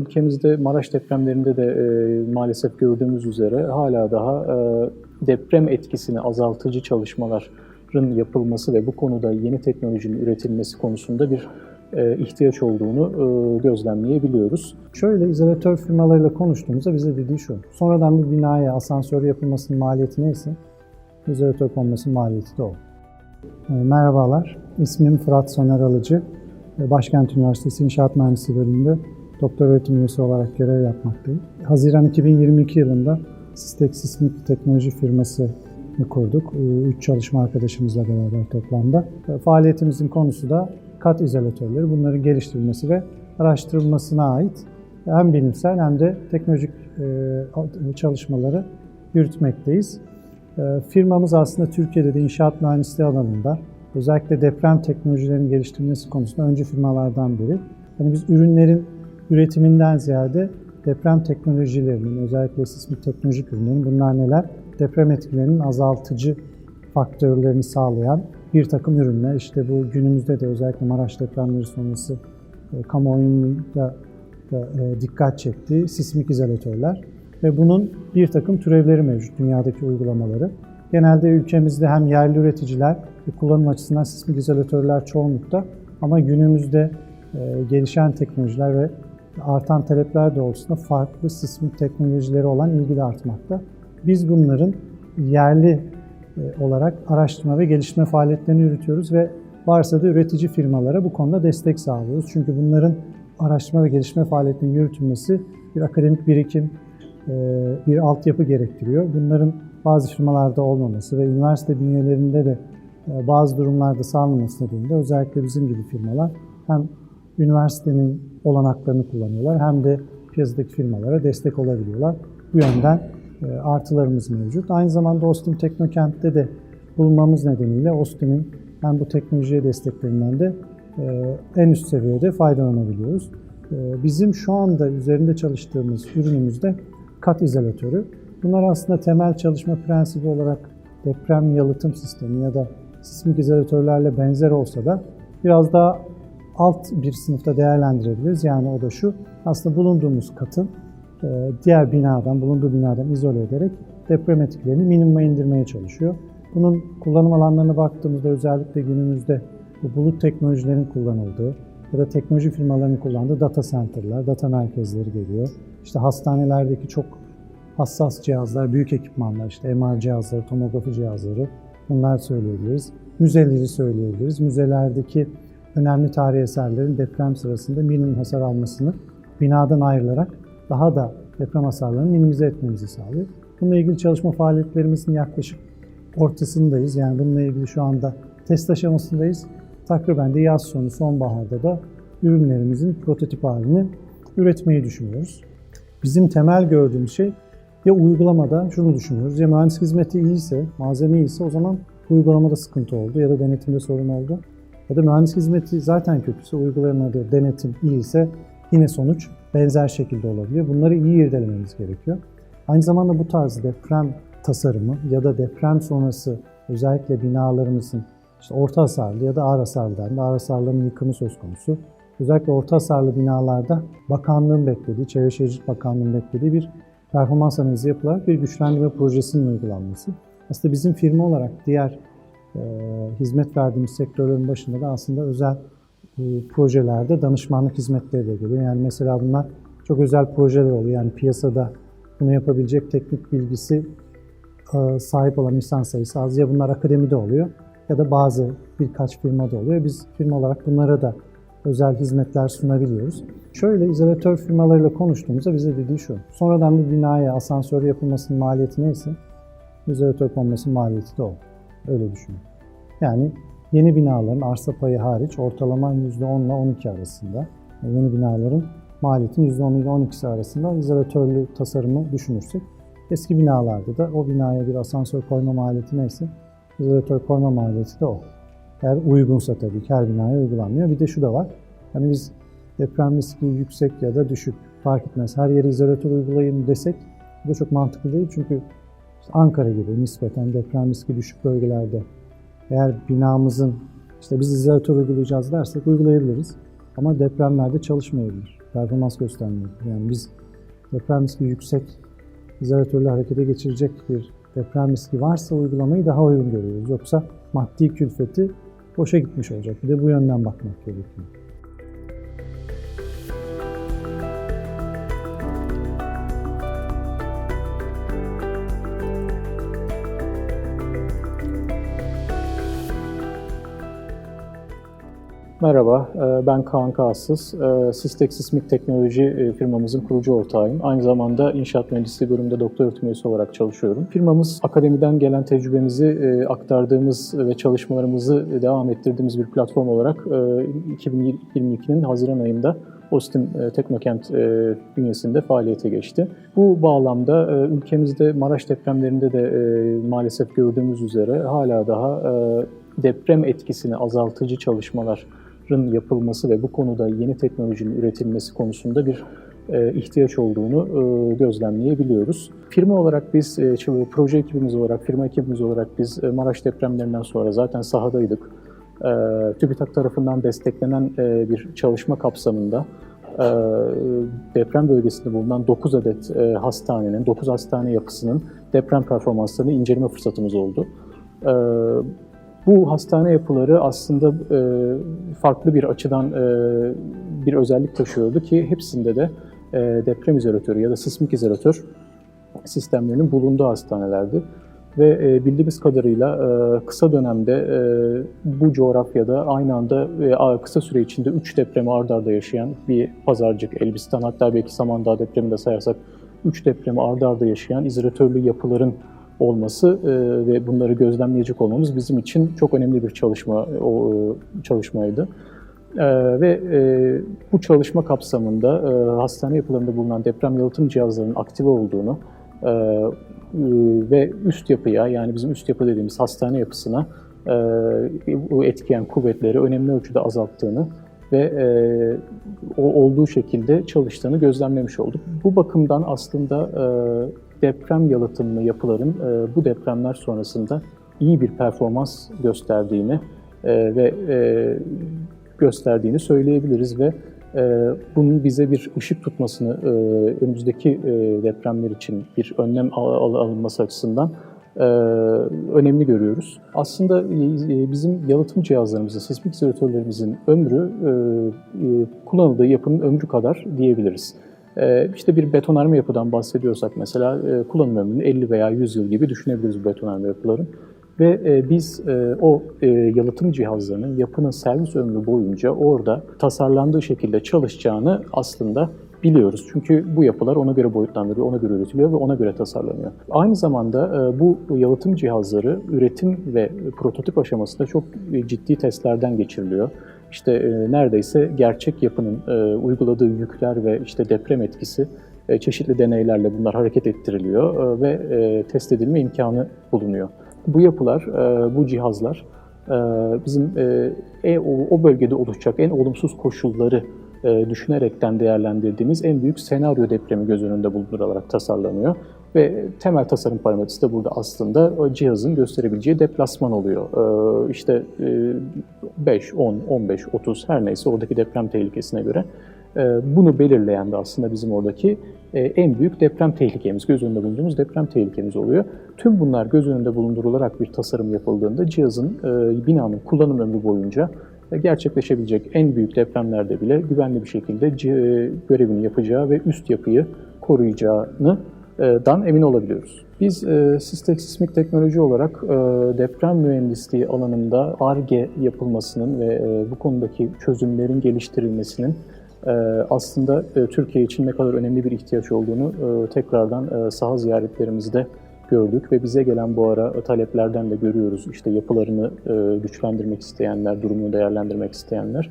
ülkemizde Maraş depremlerinde de e, maalesef gördüğümüz üzere hala daha e, deprem etkisini azaltıcı çalışmaların yapılması ve bu konuda yeni teknolojinin üretilmesi konusunda bir e, ihtiyaç olduğunu e, gözlemleyebiliyoruz. Şöyle izolatör firmalarıyla konuştuğumuzda bize dediği şu. Sonradan bir binaya asansör yapılmasının maliyeti neyse, izolatör konmasının maliyeti de o. E, Merhabalar, ismim Fırat Soner Alıcı. E, Başkent Üniversitesi İnşaat Mühendisliği bölümünde doktor öğretim üyesi olarak görev yapmaktayım. Haziran 2022 yılında Sistek Sismik Teknoloji firması kurduk. E, Üç çalışma arkadaşımızla beraber toplamda. E, Faaliyetimizin konusu da kat izolatörleri, bunların geliştirilmesi ve araştırılmasına ait hem bilimsel hem de teknolojik e, çalışmaları yürütmekteyiz. E, Firmamız aslında Türkiye'de de inşaat mühendisliği alanında özellikle deprem teknolojilerinin geliştirilmesi konusunda öncü firmalardan biri. Yani biz ürünlerin üretiminden ziyade deprem teknolojilerinin, özellikle sismik teknolojik ürünlerin bunlar neler? Deprem etkilerinin azaltıcı faktörlerini sağlayan bir takım ürünler. İşte bu günümüzde de özellikle Maraş depremleri sonrası e, kamuoyunda da e, dikkat çektiği sismik izolatörler ve bunun bir takım türevleri mevcut dünyadaki uygulamaları. Genelde ülkemizde hem yerli üreticiler ve kullanım açısından sismik izolatörler çoğunlukta ama günümüzde e, gelişen teknolojiler ve artan talepler doğrultusunda farklı sismik teknolojileri olan ilgi de artmakta. Biz bunların yerli e, olarak araştırma ve geliştirme faaliyetlerini yürütüyoruz ve varsa da üretici firmalara bu konuda destek sağlıyoruz. Çünkü bunların araştırma ve geliştirme faaliyetinin yürütülmesi bir akademik birikim, e, bir altyapı gerektiriyor. Bunların bazı firmalarda olmaması ve üniversite bünyelerinde de e, bazı durumlarda sağlanması nedeniyle özellikle bizim gibi firmalar hem üniversitenin olanaklarını kullanıyorlar hem de piyasadaki firmalara destek olabiliyorlar. Bu yönden e, artılarımız mevcut. Aynı zamanda Ostim Teknokent'te de bulunmamız nedeniyle Ostim'in hem bu teknolojiye desteklerinden de e, en üst seviyede faydalanabiliyoruz. E, Bizim şu anda üzerinde çalıştığımız ürünümüzde kat izolatörü. Bunlar aslında temel çalışma prensibi olarak deprem yalıtım sistemi ya da sismik izolatörlerle benzer olsa da biraz daha alt bir sınıfta değerlendirebiliriz. Yani o da şu, aslında bulunduğumuz katın e, diğer binadan, bulunduğu binadan izole ederek deprem etkilerini minimuma indirmeye çalışıyor. Bunun kullanım alanlarına baktığımızda özellikle günümüzde bu bulut teknolojilerin kullanıldığı ya da teknoloji firmalarının kullandığı data center'lar, data merkezleri geliyor. İşte hastanelerdeki çok hassas cihazlar, büyük ekipmanlar, işte MR cihazları, tomografi cihazları bunlar söyleyebiliriz. Müzeleri söyleyebiliriz. Müzelerdeki önemli tarihi eserlerin deprem sırasında minimum hasar almasını binadan ayrılarak daha da deprem hasarlarını minimize etmemizi sağlıyor. Bununla ilgili çalışma faaliyetlerimizin yaklaşık ortasındayız. Yani bununla ilgili şu anda test aşamasındayız. Takriben de yaz sonu, sonbaharda da ürünlerimizin prototip halini üretmeyi düşünüyoruz. Bizim temel gördüğümüz şey ya uygulamada şunu düşünüyoruz. Ya mühendis hizmeti iyiyse, malzeme iyiyse o zaman uygulamada sıkıntı oldu ya da denetimde sorun oldu. Ya da mühendis hizmeti zaten kötüyse, uygulamada denetim iyiyse yine sonuç benzer şekilde olabiliyor. Bunları iyi irdelememiz gerekiyor. Aynı zamanda bu tarz deprem tasarımı ya da deprem sonrası özellikle binalarımızın işte orta hasarlı ya da ağır hasarlı, ağır hasarların yıkımı söz konusu. Özellikle orta hasarlı binalarda bakanlığın beklediği, Çevre Şehircilik Bakanlığı'nın beklediği bir performans analizi yapılarak bir güçlendirme projesinin uygulanması. Aslında bizim firma olarak diğer hizmet verdiğimiz sektörlerin başında da aslında özel e, projelerde danışmanlık hizmetleri de geliyor. Yani mesela bunlar çok özel projeler oluyor. Yani piyasada bunu yapabilecek teknik bilgisi e, sahip olan insan sayısı az. Ya bunlar akademide oluyor ya da bazı birkaç firmada oluyor. Biz firma olarak bunlara da özel hizmetler sunabiliyoruz. Şöyle izolatör firmalarıyla konuştuğumuzda bize dediği şu. Sonradan bir binaya asansör yapılmasının maliyeti neyse, izolatör konmasının maliyeti de o. Öyle düşünün. Yani yeni binaların arsa payı hariç ortalama %10 ile 12 arasında. Yeni binaların maliyetin %10 ile 12'si arasında izolatörlü tasarımı düşünürsek eski binalarda da o binaya bir asansör koyma maliyeti neyse izolatör koyma maliyeti de o. Eğer uygunsa tabii ki her binaya uygulanmıyor. Bir de şu da var. Hani biz deprem riski yüksek ya da düşük fark etmez. Her yere izolatör uygulayın desek bu da çok mantıklı değil. Çünkü Ankara gibi nispeten deprem riski düşük bölgelerde eğer binamızın işte biz izolatör uygulayacağız dersek uygulayabiliriz. Ama depremlerde çalışmayabilir. performans göstermiyor. Yani biz deprem riski yüksek izolatörle harekete geçirecek bir deprem riski varsa uygulamayı daha uygun görüyoruz. Yoksa maddi külfeti boşa gitmiş olacak. Bir de bu yönden bakmak gerekiyor. Merhaba, e, ben Kaan Kağsız. E, Sistek Sismik Teknoloji e, firmamızın kurucu ortağıyım. Aynı zamanda inşaat mühendisliği bölümünde doktor öğretim üyesi olarak çalışıyorum. Firmamız akademiden gelen tecrübemizi aktardığımız ve çalışmalarımızı devam ettirdiğimiz bir platform olarak e, 2022'nin Haziran ayında Ostim Teknokent bünyesinde faaliyete geçti. Bu bağlamda ülkemizde Maraş depremlerinde de maalesef gördüğümüz üzere hala daha deprem etkisini azaltıcı çalışmalar yapılması ve bu konuda yeni teknolojinin üretilmesi konusunda bir e, ihtiyaç olduğunu e, gözlemleyebiliyoruz. Firma olarak biz, e, proje ekibimiz olarak, firma ekibimiz olarak biz Maraş depremlerinden sonra zaten sahadaydık. TÜBİTAK tarafından desteklenen bir çalışma kapsamında deprem bölgesinde bulunan 9 adet hastanenin, 9 hastane yapısının deprem performanslarını inceleme fırsatımız oldu. E, bu hastane yapıları aslında e, farklı bir açıdan e, bir özellik taşıyordu ki hepsinde de e, deprem izolatörü ya da sismik izolatör sistemlerinin bulunduğu hastanelerdi. Ve e, bildiğimiz kadarıyla e, kısa dönemde e, bu coğrafyada aynı anda a- kısa süre içinde 3 depremi ard arda yaşayan bir pazarcık, Elbistan hatta belki Samandağ depremini de sayarsak 3 depremi ard arda yaşayan izolatörlü yapıların olması e, ve bunları gözlemleyecek olmamız bizim için çok önemli bir çalışma o e, çalışmaydı. E, ve e, bu çalışma kapsamında e, hastane yapılarında bulunan deprem yalıtım cihazlarının aktive olduğunu e, e, ve üst yapıya yani bizim üst yapı dediğimiz hastane yapısına e, etkiyen kuvvetleri önemli ölçüde azalttığını ve e, olduğu şekilde çalıştığını gözlemlemiş olduk. Bu bakımdan aslında e, deprem yalıtımlı yapıların e, bu depremler sonrasında iyi bir performans gösterdiğini e, ve e, gösterdiğini söyleyebiliriz ve e, bunun bize bir ışık tutmasını e, önümüzdeki e, depremler için bir önlem al- al- alınması açısından e, önemli görüyoruz. Aslında e, bizim yalıtım cihazlarımızın, sismik izolatörlerimizin ömrü e, e, kullanıldığı yapının ömrü kadar diyebiliriz. E, işte bir betonarme yapıdan bahsediyorsak mesela e, kullanım ömrünü 50 veya 100 yıl gibi düşünebiliriz betonarme yapıların. Ve e, biz e, o yalıtım cihazlarının yapının servis ömrü boyunca orada tasarlandığı şekilde çalışacağını aslında biliyoruz. Çünkü bu yapılar ona göre boyutlandırılıyor, ona göre üretiliyor ve ona göre tasarlanıyor. Aynı zamanda bu yalıtım cihazları üretim ve prototip aşamasında çok ciddi testlerden geçiriliyor. İşte e, neredeyse gerçek yapının e, uyguladığı yükler ve işte deprem etkisi e, çeşitli deneylerle bunlar hareket ettiriliyor e, ve e, test edilme imkanı bulunuyor. Bu yapılar, e, bu cihazlar e, bizim e, e, o, o bölgede oluşacak en olumsuz koşulları e, düşünerekten değerlendirdiğimiz en büyük senaryo depremi göz önünde bulundurularak tasarlanıyor. Ve temel tasarım parametresi de burada aslında o cihazın gösterebileceği deplasman oluyor. E, işte e, 5, 10, 15, 30 her neyse oradaki deprem tehlikesine göre e, bunu belirleyen de aslında bizim oradaki e, en büyük deprem tehlikemiz, göz önünde bulunduğumuz deprem tehlikemiz oluyor. Tüm bunlar göz önünde bulundurularak bir tasarım yapıldığında cihazın e, binanın kullanım ömrü boyunca e, gerçekleşebilecek en büyük depremlerde bile güvenli bir şekilde görevini yapacağı ve üst yapıyı koruyacağını dan emin olabiliyoruz. Biz e, Sistek Sismik Teknoloji olarak e, deprem mühendisliği alanında ARGE yapılmasının ve e, bu konudaki çözümlerin geliştirilmesinin e, aslında e, Türkiye için ne kadar önemli bir ihtiyaç olduğunu e, tekrardan e, saha ziyaretlerimizde gördük ve bize gelen bu ara taleplerden de görüyoruz. İşte yapılarını e, güçlendirmek isteyenler, durumunu değerlendirmek isteyenler.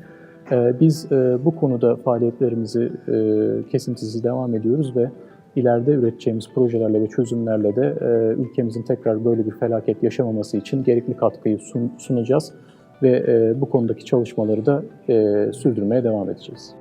E, Biz e, bu konuda faaliyetlerimizi e, kesintisiz devam ediyoruz ve ileride üreteceğimiz projelerle ve çözümlerle de e, ülkemizin tekrar böyle bir felaket yaşamaması için gerekli katkıyı sun- sunacağız ve e, bu konudaki çalışmaları da e, sürdürmeye devam edeceğiz.